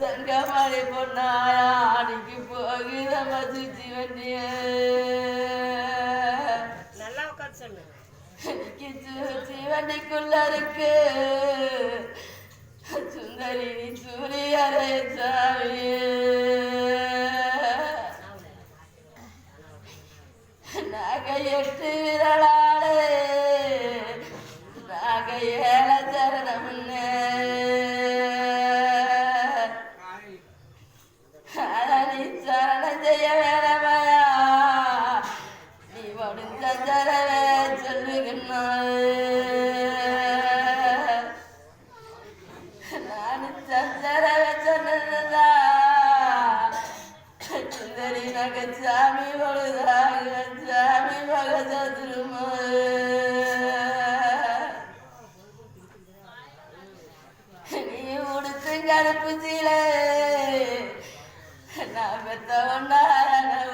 தங்கமணி பொன்னாயாடிக்கு போகுதம்மா சுச்சி வண்டிய. நல்லா உட்காந்து வண்டிக்குள்ள இருக்கு. சுந்தரி சூரியரே சாமியே நாக எட்டு விரலாடு சுந்தரி நக சாமி பொழுதாக நீ உடுத்து கருப்பு சீலை. நான் பெத்த ஒன்னா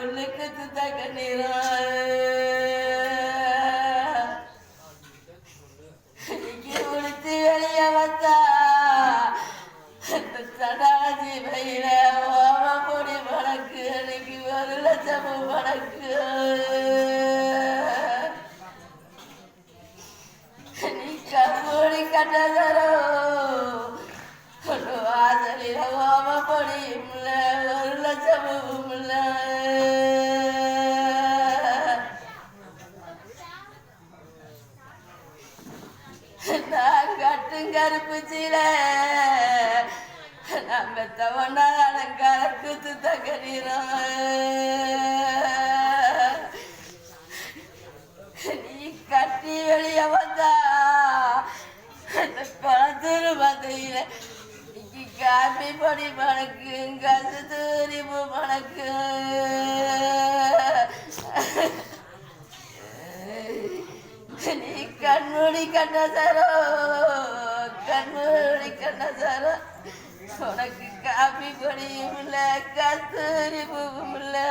உள்ளுக்கு சுத்த கண்ணீரோ சடாஜி பையில ஓம பொடி ஒரு லட்சம் பணக்கு நீ கம்பூடி கட்டதரோ ஒரு வாசலில ஓம பொடியும் ஒரு லட்சமும் நான் கட்டும் கருப்பு சீல நம்ம தவணான கலக்கு சுத்த கரீரம் நீ கட்டி வெளிய வந்தா அந்த குளத்தூர் மந்தையில இன்னைக்கு காப்பி பொடி மணக்கு கசு தூரிப்பு மணக்கு நீ கண்மூடி கண்ண சரோ கண்மூடி கண்ண உனக்கு காப்பி பொடியும் இல்லை கஸ்தூரி பூவும் இல்லை